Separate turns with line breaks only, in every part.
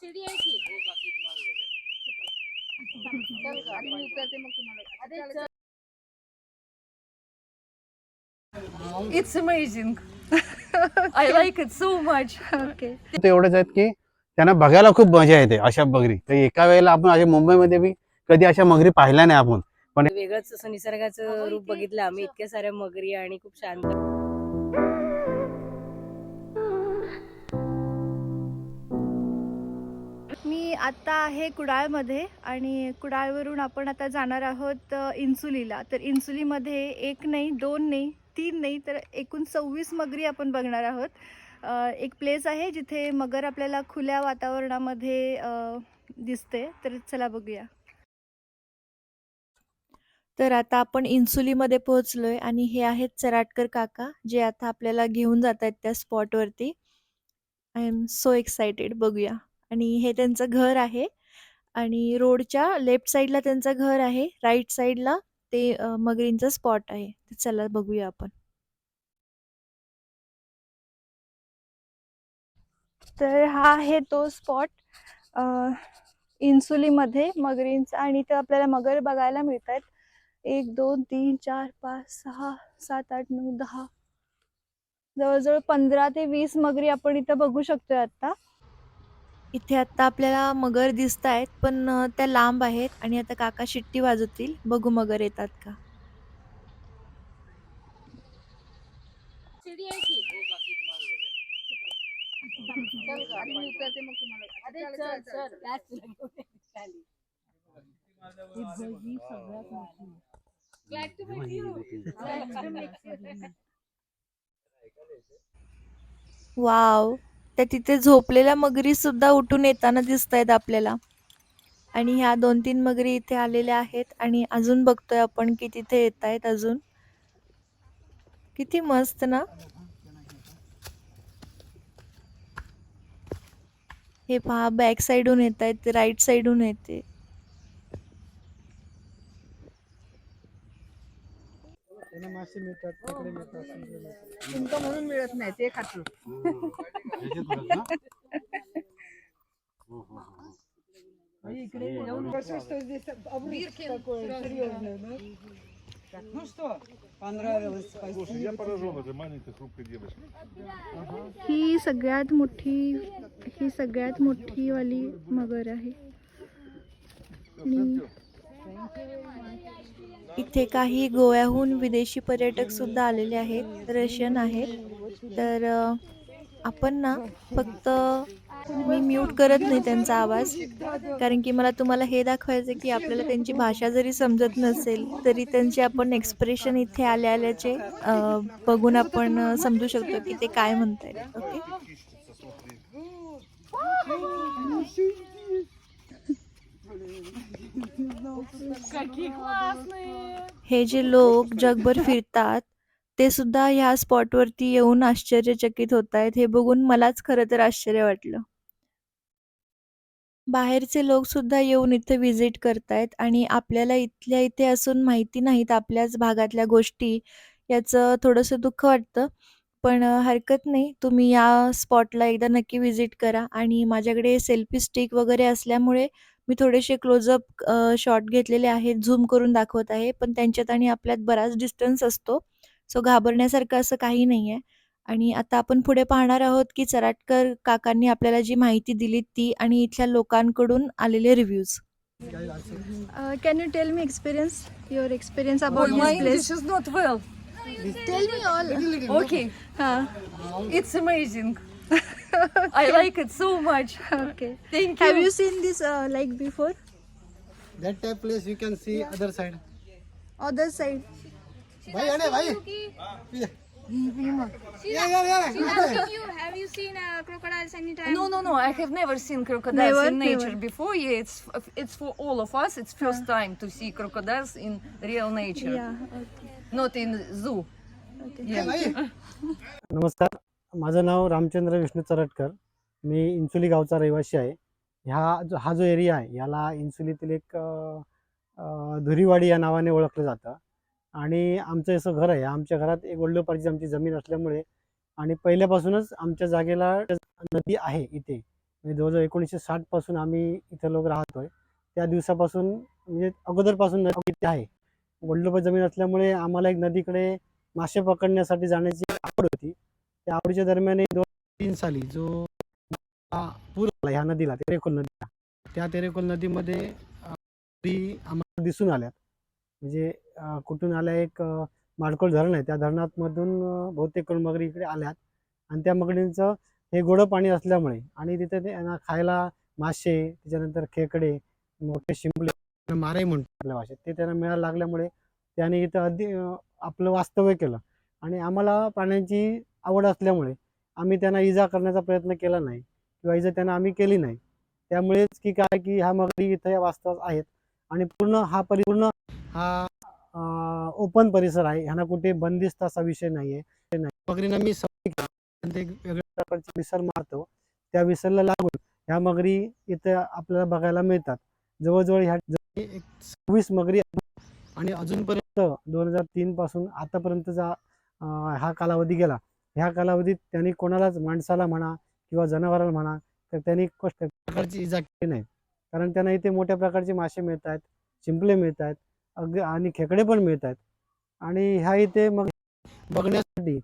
शिडी आहे की चल ग, आधी मी उतरते मग तुम्हाला अरे चल.
It's amazing. I like it so much.
Okay
ते एवढेच आहेत की त्यांना बघायला खूप मजा येते अशा मगरी तर एका वेळेला आपण अशा मुंबईमध्ये बी कधी अशा मगरी पाहिल्या नाही आपण
वेगळंच असं निसर्गाचं रूप बघितलं आम्ही इतक्या साऱ्या मगरी आणि खूप शांत
आत्ता आहे कुडाळमध्ये आणि कुडाळवरून आपण आता जाणार आहोत इन्सुलीला. तर इन्सुलीमध्ये एक नाही दोन नाही तीन नाही तर एकूण सव्वीस मगरी आपण बघणार आहोत. एक प्लेस आहे जिथे मगर आपल्याला खुल्या वातावरणामध्ये दिसते. तर चला बघूया. तर आता आपण इन्सुलीमध्ये पोहोचलोय आणि हे आहेत चराटकर काका जे आता आपल्याला घेऊन जात आहेत त्या स्पॉटवरती आय एम सो एक्सायटेड बघूया. आणि हे त्यांचं घर आहे. आणि रोडच्या लेफ्ट साईडला त्यांचं घर आहे. राईट साईडला ते अ, मगरींचं स्पॉट आहे. चला बघूया आपण. तर हा आहे तो स्पॉट इन्सुलीमध्ये मगरींचा आणि इथे आपल्याला मगर बघायला मिळत आहेत एक दोन तीन चार पाच सहा सात आठ नऊ दहा जवळजवळ पंधरा ते वीस मगरी आपण इथं बघू शकतोय आता. इथे आता आपल्याला मगर दिसत आहेत पण अ, त्या लांब आहेत आणि आता काका शिट्टी वाजवतील. बघू मगर येतात का?
शिडी आहे की? चल ग, आधी मी उतरते मग तुम्हाला अरे चल चल Glad to meet you. Glad to meet you.
Wow त्या तिथे झोपलेल्या मगरी सुद्धा उठून येताना दिसत आहेत आपल्याला. आणि ह्या दोन तीन मगरी इथे आलेल्या आहेत आणि अजून बघतोय आपण की तिथे येत आहेत अजून. किती मस्त ना? हे पहा बॅक साईडहून येत आहेत राईट साईडहून येते.
तुमचं म्हणून मिळत नाही ते खातो
Слушай, я поражен этой маленькой хрупкой девочкой.
ही सगळ्यात मोठी ही सगळ्यात मोठी वाली मगर आहे आणि इथे काही गोव्याहून विदेशी पर्यटक सुद्धा आलेले आहेत. रशियन आहेत. तर आपण ना फक्त मी म्यूट करत नाही त्यांचा आवाज. कारण की मला तुम्हाला हे दाखवायचं की आपल्याला त्यांची भाषा जरी समजत नसेल तरी त्यांचे आपण एक्सप्रेशन इथे आल्या आल्याचे बघून आपण समजू शकतो की ते काय म्हणतायत. ओके? हे जे लोक जगभर फिरतात ते सुद्धा ह्या स्पॉटवरती येऊन आश्चर्यचकित होत आहेत हे बघून मलाच खरं तर आश्चर्य वाटलं. बाहेरचे लोक सुद्धा येऊन इथे व्हिजिट करतायत आणि आपल्याला इथल्या इथे असून माहिती नाहीत आपल्याच भागातल्या गोष्टी याचं थोडंसं दुःख वाटतं. पण हरकत नाही. तुम्ही या स्पॉटला एकदा नक्की व्हिजिट करा आणि माझ्याकडे सेल्फी स्टिक वगैरे असल्यामुळे मी थोडेसे क्लोजअप शॉट घेतलेले आहेत झूम करून दाखवत आहे पण त्यांच्यात आणि आपल्यात बराच डिस्टन्स असतो. सो घाबरण्यासारखं असं काही नाही आहे आणि आता आपण पुढे पाहणार आहोत की चराटकर काकांनी आपल्याला जी माहिती दिली ती आणि इथल्या लोकांकडून आलेले reviews can you tell me experience your
experience my English is not well.
Tell me all
Okay,
हां
it's amazing. okay. I like it so much.
Okay.
Thank you.
Have you seen this uh, before?
That type place you can see yeah. other side.
Other side.
Bhai, ane, bhai. She's yeah, yeah, yeah.
She's asking you, have you seen uh, crocodiles anytime?
No, no, no. I have never seen crocodiles
never,
in nature
never.
before. Yeah, it's it's for all of us. It's first yeah. time to see crocodiles in real nature.
Yeah. Okay.
Not in zoo.
Okay.
Yeah.
Namaskar. माझं नाव रामचंद्र विष्णू चरटकर. मी इन्सुली गावचा रहिवासी आहे. ह्या जो हा जो area आहे याला इन्सुलीतील एक धुरीवाडी या नावाने ओळखलं जातं. आणि आमचं असं घर आहे. आमच्या घरात एक वडिलोपार्जित आमची जमीन असल्यामुळे आणि पहिल्यापासूनच आमच्या जागेला नदी आहे इथे. म्हणजे जवळजवळ एकोणीसशे साठपासून आम्ही इथं लोक राहतोय. त्या दिवसापासून म्हणजे अगोदरपासून नदी इथे आहे. वडलोबा जमीन असल्यामुळे आम्हाला एक नदीकडे मासे पकडण्यासाठी जाण्याची आवड होती. त्या आवडीच्या दरम्यान एक दोन तीन साली जो पूर आला ह्या नदीला तेरेकोल नदीला. त्या तेरेकोल नदीमध्ये आम्हाला दिसून आल्या. म्हणजे कुठून आल्या एक माडकोळ धरण आहे. त्या धरणामधून बहुतेक करून मगरी इकडे आल्यात. आणि त्या मगरींचं हे गोडं पाणी असल्यामुळे आणि तिथे ते यांना खायला मासे त्याच्यानंतर खेकडे मोठे शिंपले त्यांना माराही म्हणतो आपल्या भाषेत. ते त्यांना मिळायला लागल्यामुळे त्याने इथं अगदी आपलं वास्तव्य केलं. आणि आम्हाला प्राण्यांची आवड असल्यामुळे आम्ही त्यांना इजा करण्याचा प्रयत्न केला नाही किंवा इजा त्यांना आम्ही केली नाही. त्यामुळेच की काय की ह्या मगरी इथं या वास्तवात आहेत आणि पूर्ण हा परिपूर्ण हा ओपन परिसर आहे. ह्यांना कुठे बंदिस्त असा विषय नाही आहे मगरींना मी वेगळ्या प्रकारचे विसर मारतो. त्या विसरला लागून ह्या मगरी इथं आपल्याला बघायला मिळतात. जवळजवळ ह्या जवळ सव्वीस मगरी आणि अजूनपर्यंत दोन हजार तीन पासून आतापर्यंतचा हा कालावधी गेला. ह्या कालावधीत त्यांनी कोणालाच माणसाला म्हणा किंवा जनावराला म्हणा तर त्यांनी कष्ट प्रकारची इजा केली नाही. कारण त्यांना इथे मोठ्या प्रकारचे मासे मिळत आहेत चिंपले मिळत आहेत अगदी आणि खेकडे पण मिळत आहेत आणि ह्या इथे मग बघण्यासाठी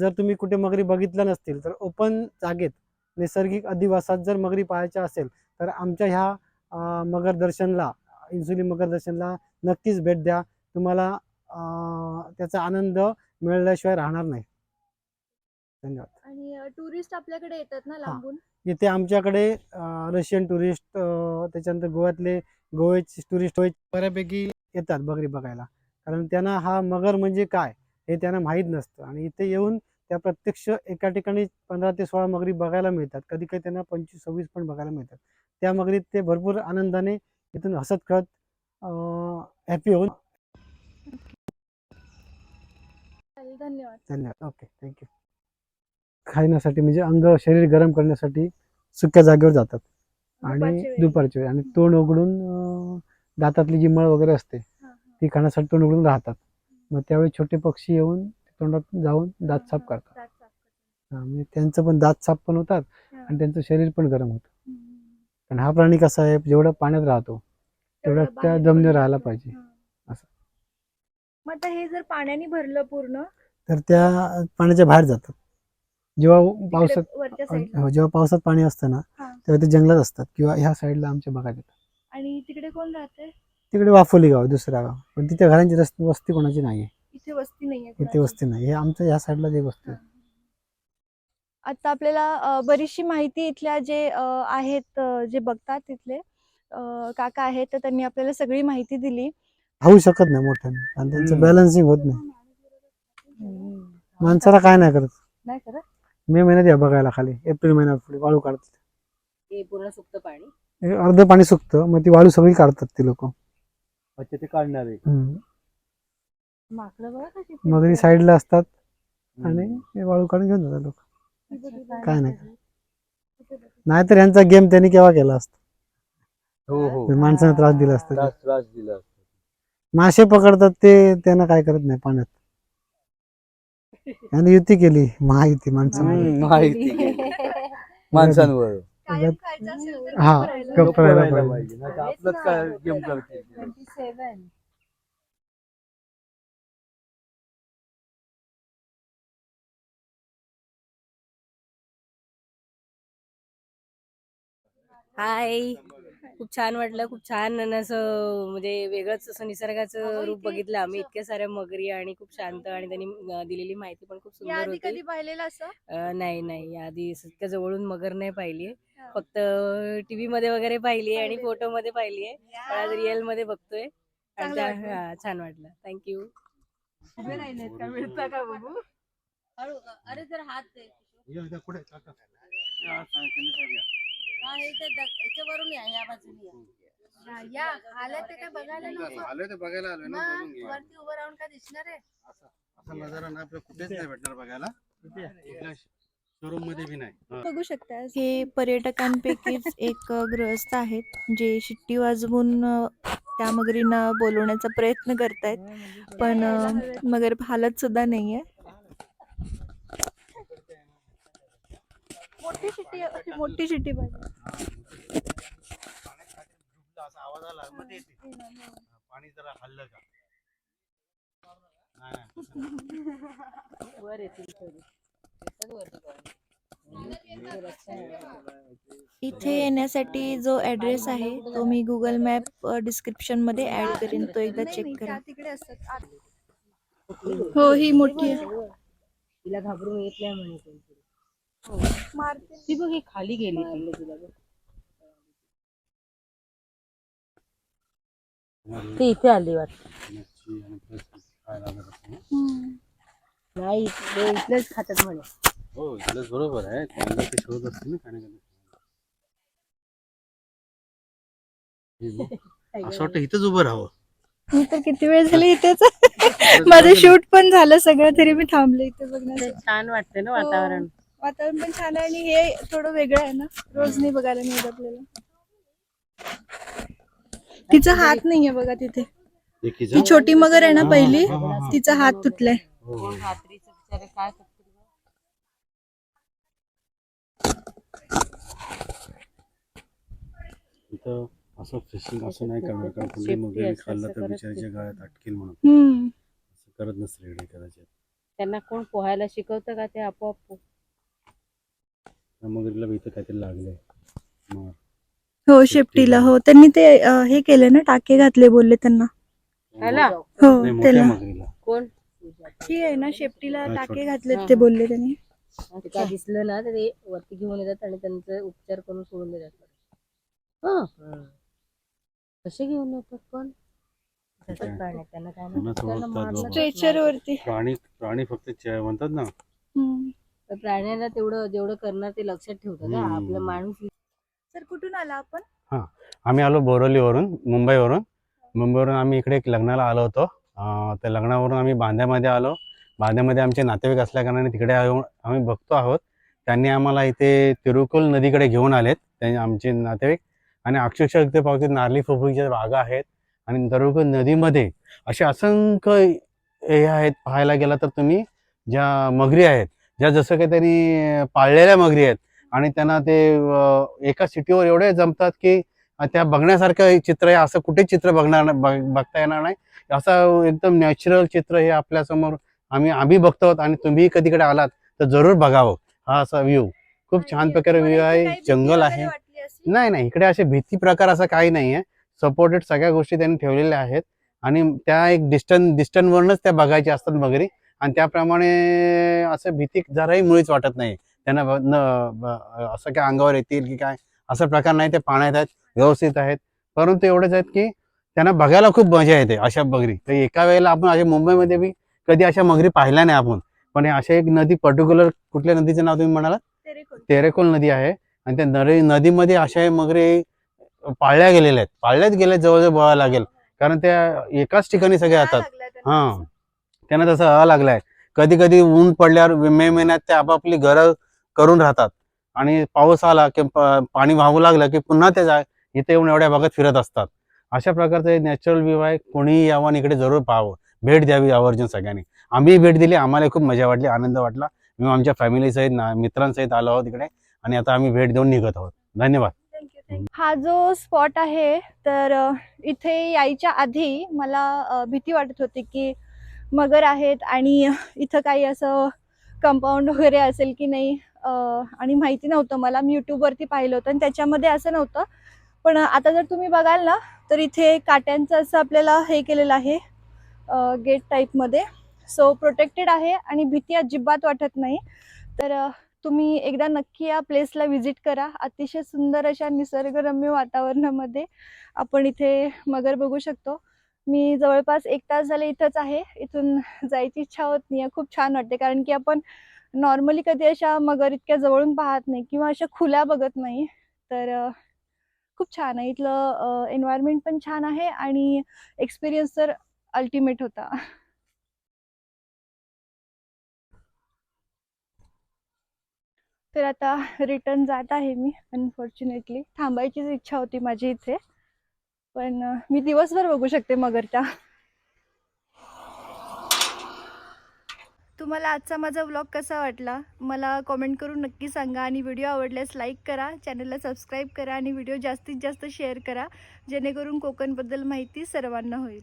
जर तुम्ही कुठे मगरी बघितल्या नसतील तर ओपन जागेत नैसर्गिक अधिवासात जर मगरी पाहायच्या असेल तर आमच्या ह्या मगर दर्शनला इन्सुली मगर दर्शनला नक्कीच भेट द्या. तुम्हाला त्याचा आनंद मिळाल्याशिवाय राहणार नाही. धन्यवाद.
आणि टुरिस्ट आपल्याकडे येतात ना लांबून?
इथे आमच्याकडे रशियन टुरिस्ट त्याच्यानंतर गोव्यातले गोव्याचे टुरिस्ट बऱ्यापैकी येतात बगरी बघायला. कारण त्यांना हा मगर म्हणजे काय हे त्यांना माहीत नसतं. आणि इथे येऊन त्या प्रत्यक्ष एका ठिकाणी पंधरा ते सोळा मगरी बघायला मिळतात. कधी कधी त्यांना पंचवीस सव्वीस पण बघायला मिळतात. त्या मगरीत ते भरपूर आनंदाने इथून हसत खेळत हॅपी होऊन
धन्यवाद.
धन्यवाद. ओके थँक्यू खाण्यासाठी म्हणजे अंग शरीर गरम करण्यासाठी सुक्या जागेवर जातात आणि. दुपारच्या वेळी आणि तोंड उघडून दातातली जी मळ वगैरे असते. ती खाण्यासाठी तोंड उघडून राहतात मग त्यावेळी छोटे पक्षी येऊन तोंडात जाऊन दात साफ करतात म्हणजे त्यांचं पण दात साफ पण होतात. आणि त्यांचं शरीर पण गरम होतं. पण हा प्राणी कसा आहे जेवढा पाण्यात राहतो तेवढा त्या जमिनीवर राहायला. पाहिजे. असं.
मग हे जर पाण्याने भरलं पूर्ण
तर त्या पाण्याच्या बाहेर जातात जेव्हा पावसात हो, जेव्हा पावसात पाणी असतं ना
हा.
तेव्हा ते जंगलात असतात किंवा ह्या साईडला आमच्या भागात येतात.
आणि तिकडे कोण राहते
तिकडे वाफोली गाव आहे, दुसरा गाव. पण तिथे घरांची रस्ते वस्ती कोणाची नाही आहे
इथे वस्ती नाहीये
इथे
कुणाची.
वस्ती नाही. हे आमच्या ह्या साईडला जे वस्ती आहे.
आता आपल्याला अ, बरीचशी माहिती इथल्या जे अ, आहेत अ, जे बघतात तिथले अ, काका आहेत तर त्यांनी आपल्याला सगळी माहिती दिली.
खाऊ शकत नाही मोठ्याने. आणि त्यांचं
हम्म.
बॅलन्सिंग होत नाही. माणसाला काय नाही करत.
नाही करत?
मे महिन्यात या बघायला खाली. एप्रिल महिन्यात पुढे वाळू काढतात.
हे पूर्ण पाणी?
हे अर्ध पाणी सुकतं मग ती वाळू सगळी काढतात ती लोक.
अच्छा ते काढणार आहे.
माकडं बघा कशी
मगरी साईडला असतात आणि हे वाळू काढून घेऊन जातात लोक. काय नाही. नाहीतर यांचा गेम त्यांनी केव्हा केला असता?
हो हो.
माणसाने त्रास दिला असता.
त्रास त्रास दिला
मासे पकडतात ते त्यांना काय करत नाही पाण्यात. यांनी युती केली महायुती माणसामध्ये
माहिती माणसांवर.
कायम खायचं असेल तर
हा,
गप्प राहायला.
गप्प
गप्प
राहायला
राहायला
पाहिजे.
पाहिजे नाही तर आपलंच काय गेम करते
हाय. खूप छान वाटलं खूप छान असं म्हणजे वेगळंच असं निसर्गाचं रूप बघितलं आम्ही. इतक्या साऱ्या मगरी आणि खूप शांत आणि त्यांनी दिलेली माहिती पण खूप सुंदर होती.
कधी पाहिलेलं असं?
अं, नाही नाही. आधी असं इतक्या जवळून मगर नाही पाहिली
हा.
फक्त टीव्ही मध्ये वगैरे पाहिली आणि. फोटो मध्ये पाहिली आहे. पण आज रिअलमध्ये बघतोय. आणि
चांगलं
त्या-
वाटलं.
हा, छान वाटलं. थँक्यू
अरे जर हात दे. या आलं ते काय बघायला नको.
आलोय ते बघायला आलोय ना
मग
घे.
वरती उभं राहून काय दिसणार आहे?
असा नजारा ना आपल्याला कुठेच नाही भेटणार बघायला. शोरूममध्ये बी नाही. हा.
बघू शकता.
हे पर्यटकांपैकीच एक गृहस्थ आहेत जे शिट्टी वाजवून अ, त्या मगरींना बोलवण्याचा प्रयत्न करतायत. पण अ, मगर हालत सुद्धा नाहीये.
मोठी शिटी मोठी शिटी पाहिजे.
येते पाणी जरा हल्लं का नाही, नाही.
वर येतील थोडी.
इथे येण्यासाठी जो ॲड्रेस आहे तो मी गुगल मॅप डिस्क्रिप्शनमध्ये ऍड करेन तो एकदा चेक करा
तिकडे असतात आत. हो ही मोठी आहे
तिला घाबरून येत नाही म्हणे कोणतरी.
मारते
ती बघ ही खाली गेली तिला बघ. ती इथे आली वाटत. नाही इथलेच खातात म्हणे.
हो इथलंच बरोबर आहे. त्यांना ते शोध असते ना खाण्याकडे असं वाटतं इथंच उभं राहावं.
मी तर किती वेळ झाली इथेच. माझं शूट पण झालं सगळं तरी मी थांबले इथे बघण्यासाठी.
छान वाटते ना वातावरण.
वातावरण पण छान आहे आणि हे थोडं वेगळं आहे ना. रोज नाही बघायला मिळत आपल्याला. तिचा हात नाहीये बघा तिथे.
एकीचा
ती छोटी मगर आहे ना
हा,
पहिली?
हा, हा, हा.
तिचा हात तुटलाय.
हो. इथं असं फिशिंग असं नाही करणार कारण मगरी खाल्लं तर बिचाराच्या. गळ्यात अटकेल म्हणून. असं करत नसते कदाचित.
त्यांना कोण पोहायला शिकवतं का ते आपोआप?
मगरीला इथं काहीतरी लागलंय. मग
हो शेपटीला हो त्यांनी ते अं, हे केले ना टाके घातले बोलले त्यांना
ह्याला
हो
मोठ्या
त्याला
कोण
ही आहे ना शेपटीला
हा,
टाके
हा,
ते. बोलले त्यांनी
ते काय दिसलं ना तर ते वरती घेऊन येतात आणि त्यांचे उपचार करून सोडून देतात हं. कसे घेऊन येतात पण तसंच
काय?
प्राणी आहेत, त्यांना काय मारलं. तर
स्ट्रेचर. वरती
प्राणी प्राणी फक्त चे- म्हणतात ना
हम्म.
तर प्राण्यांना तेवढं जेवढं करणार ते लक्षात ठेवतात हा. आपला माणूस
सर कुठून आला आपण?
आम्ही आलो बोरवलीवरून मुंबईवरून. मुंबईवरून आम्ही इकडे एक लग्नाला आलो होतो. त्या लग्नावरून आम्ही बांद्यामध्ये आलो. बांद्यामध्ये आमचे नातेवाईक असल्या कारणाने तिकडे आम्ही बघतो आहोत. त्यांनी आम्हाला इथे तिरुकुल नदीकडे घेऊन आलेत त्यांनी आमचे नातेवाईक. आणि अक्षरशः इथे पावते नारळी फोफळीच्या बागा आहेत. आणि तिरुकुल नदीमध्ये असे असंख्य हे आहेत पाहायला गेला तर तुम्ही ज्या मगरी आहेत ज्या जसं काही त्यांनी पाळलेल्या मगरी आहेत आणि त्यांना ते एका सिटीवर एवढे जमतात की त्या बघण्यासारखं चित्र आहे असं कुठेच चित्र बघणार बघता येणार नाही. असं एकदम नॅचरल चित्र हे आपल्यासमोर आम्ही आम्ही बघतो आहोत आणि तुम्ही कधीकडे आलात तर जरूर बघावं. हा असा व्ह्यू खूप छान प्रकारे व्ह्यू आहे. जंगल आहे. नाही नाही. इकडे असे भीती प्रकार असं काही नाही आहे सपोर्टेड सगळ्या गोष्टी त्यांनी ठेवलेल्या आहेत. आणि त्या एक डिस्टन्स डिस्टन्सवरूनच त्या बघायच्या असतात वगैरे. आणि त्याप्रमाणे असं भीती जराही मुळीच वाटत नाही. त्यांना असं काय अंगावर येतील की काय? असा प्रकार नाही ते पाण्यात आहेत व्यवस्थित आहेत. परंतु एवढंच आहेत की त्यांना बघायला खूप मजा येते अशा मगरी तर एका वेळेला आपण अशा मुंबईमध्ये बी कधी अशा मगरी पाहिल्या नाही आपण. पण अशा एक नदी पर्टिक्युलर कुठल्या नदीचं नाव तुम्ही म्हणाला तेरेकोल नदी आहे. आणि त्या नरे नदीमध्ये अशा मगरी पाळल्या गेलेल्या आहेत. पाळल्याच गेल्या जवळजवळ बघायला लागेल. कारण त्या एकाच ठिकाणी सगळे येतात हा. त्यांना तसं हवा लागलाय. कधी कधी ऊन पडल्यावर मे महिन्यात ते आपापली घरं करून राहतात. आणि पाऊस आला की पाणी वाहू लागलं की पुन्हा ते जा इथे येऊन एवढ्या भागात फिरत असतात. अशा प्रकारचे नॅचरल व्ह्यू आहे कोणीही यावं आणि इकडे जरूर पाहावं. भेट द्यावी आवर्जून सगळ्यांनी. आम्ही भेट दिली आम्हाला खूप मजा वाटली आनंद वाटला. मी आमच्या फॅमिलीसहित ना मित्रांसहित आलो आहोत इकडे आणि आता आम्ही भेट देऊन निघत आहोत. धन्यवाद.
हा जो स्पॉट आहे तर इथे यायच्या आधी मला भीती वाटत होती की मगर आहेत आणि इथं काही असं कंपाऊंड वगैरे असेल की नाही आणि माहिती नव्हतं मला. मी यूट्यूबवरती पाहिलं होतं आणि त्याच्यामध्ये असं नव्हतं. पण आता जर तुम्ही बघाल ना तर इथे काट्यांचं असं आपल्याला हे केलेलं आहे गेट टाईपमध्ये सो प्रोटेक्टेड आहे आणि भीती अजिबात वाटत नाही. तर तुम्ही एकदा नक्की या प्लेसला व्हिजिट करा. अतिशय सुंदर अशा निसर्गरम्य वातावरणामध्ये आपण इथे मगर बघू शकतो. मी जवळपास एक तास झाले इथंच आहे. इथून जायची इच्छा होत नाही खूप छान वाटते कारण की आपण नॉर्मली कधी अशा मगर इतक्या जवळून पाहत नाही किंवा अशा खुल्या बघत नाही. तर खूप छान आहे. इथलं एन्व्हायरमेंट पण छान आहे आणि एक्सपिरियन्स तर अल्टिमेट होता. तर आता रिटर्न जात आहे मी अनफॉर्च्युनेटली थांबायचीच इच्छा होती माझी इथे. पण मी दिवसभर बघू शकते मगरटा तुम्हाला आजचा माझा व्लॉग कसा वाटला? मला कॉमेंट करून नक्की सांगा आणि व्हिडिओ आवडल्यास लाईक करा चॅनलला सबस्क्राईब करा आणि व्हिडिओ जास्तीत जास्त शेअर करा जेणेकरून कोकणबद्दल माहिती सर्वांना होईल.